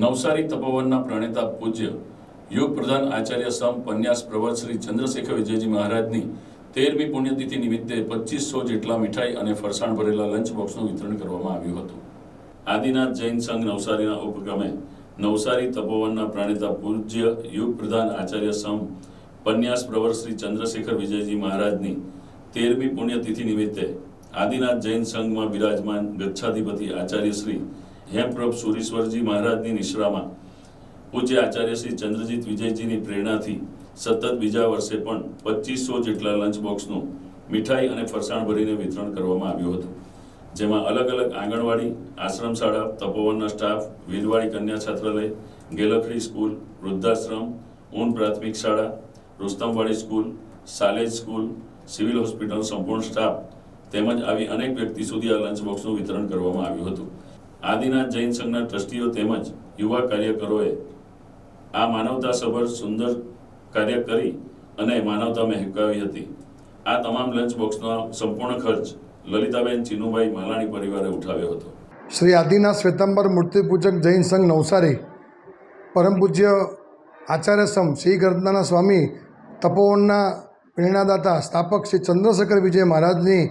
નવસારી તપોવનના પ્રણેતા પૂજ્ય યોગ પ્રધાન આચાર્ય સમ પન્યાસ પ્રવર શ્રી ચંદ્રશેખર વિજયજી મહારાજની તેરમી પુણ્યતિથિ નિમિત્તે પચીસો જેટલા મીઠાઈ અને ફરસાણ ભરેલા લંચ બોક્સનું વિતરણ કરવામાં આવ્યું હતું. આદિનાથ જૈન સંઘ નવસારીના ઉપક્રમે નવસારી તપોવનના પ્રણેતા પૂજ્ય યુગ પ્રધાન આચાર્ય સમ પન્યાસ પ્રવર શ્રી ચંદ્રશેખર વિજયજી મહારાજની તેરમી પુણ્યતિથિ નિમિત્તે આદિનાથ જૈન સંઘમાં બિરાજમાન ગચ્છાધિપતિ આચાર્ય શ્રી હેમપ્રભ સુરીશ્વરજી મહારાજની નિશ્રામાં પૂજ્ય આચાર્ય શ્રી ચંદ્રજીત વિજયજીની પ્રેરણાથી સતત બીજા વર્ષે પણ પચીસો જેટલા લંચ બોક્સનું મીઠાઈ અને ફરસાણ ભરીને વિતરણ કરવામાં આવ્યું હતું. જેમાં અલગ અલગ આંગણવાડી, આશ્રમ શાળા, તપોવનના સ્ટાફ વીરવાડી કન્યા છાત્રાલય ગેલફરી સ્કૂલ, વૃદ્ધાશ્રમ, ઊન પ્રાથમિક શાળા, Rustamwadi school, Salej school, civil hospital સંપૂર્ણ સ્ટાફ તેમજ આવી અનેક વ્યક્તિ સુધી આ લંચ બોક્સનું વિતરણ કરવામાં આવ્યું હતું. આદિનાથ જૈન સંઘના ટ્રસ્ટીઓ તેમજ યુવા કાર્યકરોએ આ માનવતાસભર સુંદર કાર્ય કરી અને માનવતા મહેકાવી હતી. આ તમામ લંચ બોક્સનો સંપૂર્ણ ખર્ચ લલિતાબેન ચિનુભાઈ માલાણી પરિવારે ઉઠાવ્યો હતો. શ્રી આદિનાથ શ્વેતાંબર મૂર્તિપૂજક જૈન સંઘ નવસારી, પરમ પૂજ્ય આચાર્ય સમ શ્રી ગર્દનાના સ્વામી, તપોવનના પ્રેરણાદાતા સ્થાપક શ્રી ચંદ્રશેખર વિજય મહારાજની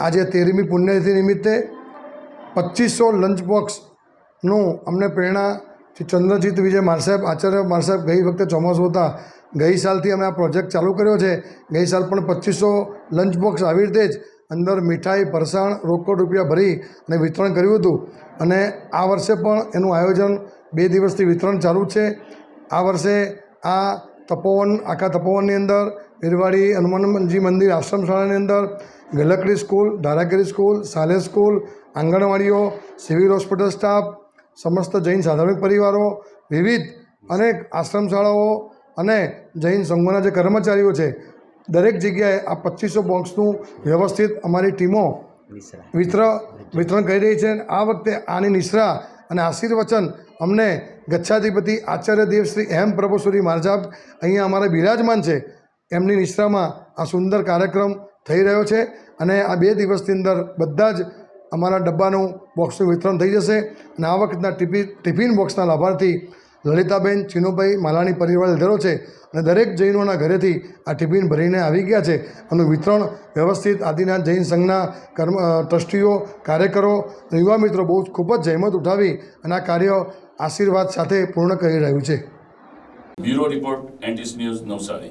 આજે તેરમી પુણ્યતિથિ નિમિત્તે પચીસો લંચ બોક્સનું અમને પ્રેરણા ચંદ્રજીત વિજય માર સાહેબ આચાર્ય માર સાહેબ ગઈ વખતે ચોમાસું હતા. ગઈ સાલથી અમે આ પ્રોજેક્ટ ચાલુ કર્યો છે. ગઈ સાલ પણ પચીસો લંચ બોક્સ આવી રીતે જ અંદર મીઠાઈ, ફરસાણ, રોકડ રૂપિયા ભરી અને વિતરણ કર્યું હતું. અને આ વર્ષે પણ એનું આયોજન બે દિવસથી વિતરણ ચાલુ છે. આ વર્ષે આ તપોવન, આખા તપોવનની અંદર, વીરવાડી હનુમાનજી મંદિર આશ્રમ શાળાની અંદર, Galkadi school, Dharagiri school, Sale school આંગણવાડીઓ civil hospital staff સમસ્ત જૈન સાધારણ પરિવારો વિવિધ અનેક આશ્રમ શાળાઓ અને જૈન સંઘોના જે કર્મચારીઓ છે દરેક જગ્યાએ આ પચીસો બોક્સનું વ્યવસ્થિત અમારી ટીમો વિતર વિતરણ કરી રહી છે. અને આ વખતે આની નિશ્રા અને આશીર્વચન અમને ગચ્છાધિપતિ આચાર્ય દેવ શ્રી એમ પ્રભુશ્રી મહારાજ અહીંયા અમારા બિરાજમાન છે એમની નિશ્રામાં આ સુંદર કાર્યક્રમ થઈ રહ્યો છે અને આ બે દિવસની અંદર બધા જ અમારા ડબ્બાનું બોક્સનું વિતરણ થઈ જશે અને આ વખતના ટિફિન ટિફિન બોક્સના લાભાર્થી લલિતાબેન ચિનુભાઈ માલાણી પરિવાર લીધેલો છે અને દરેક જૈનોના ઘરેથી આ ટિફિન ભરીને આવી ગયા છે. આનું વિતરણ વ્યવસ્થિત આદિનાથ જૈન સંઘના કર્મ ટ્રસ્ટીઓ, કાર્યકરો યુવા મિત્રો બહુ ખૂબ જ જહેમત ઉઠાવી અને આ કાર્ય આશીર્વાદ સાથે પૂર્ણ કરી રહ્યું છે. Bureau report, એન્ટીસ news Navsari.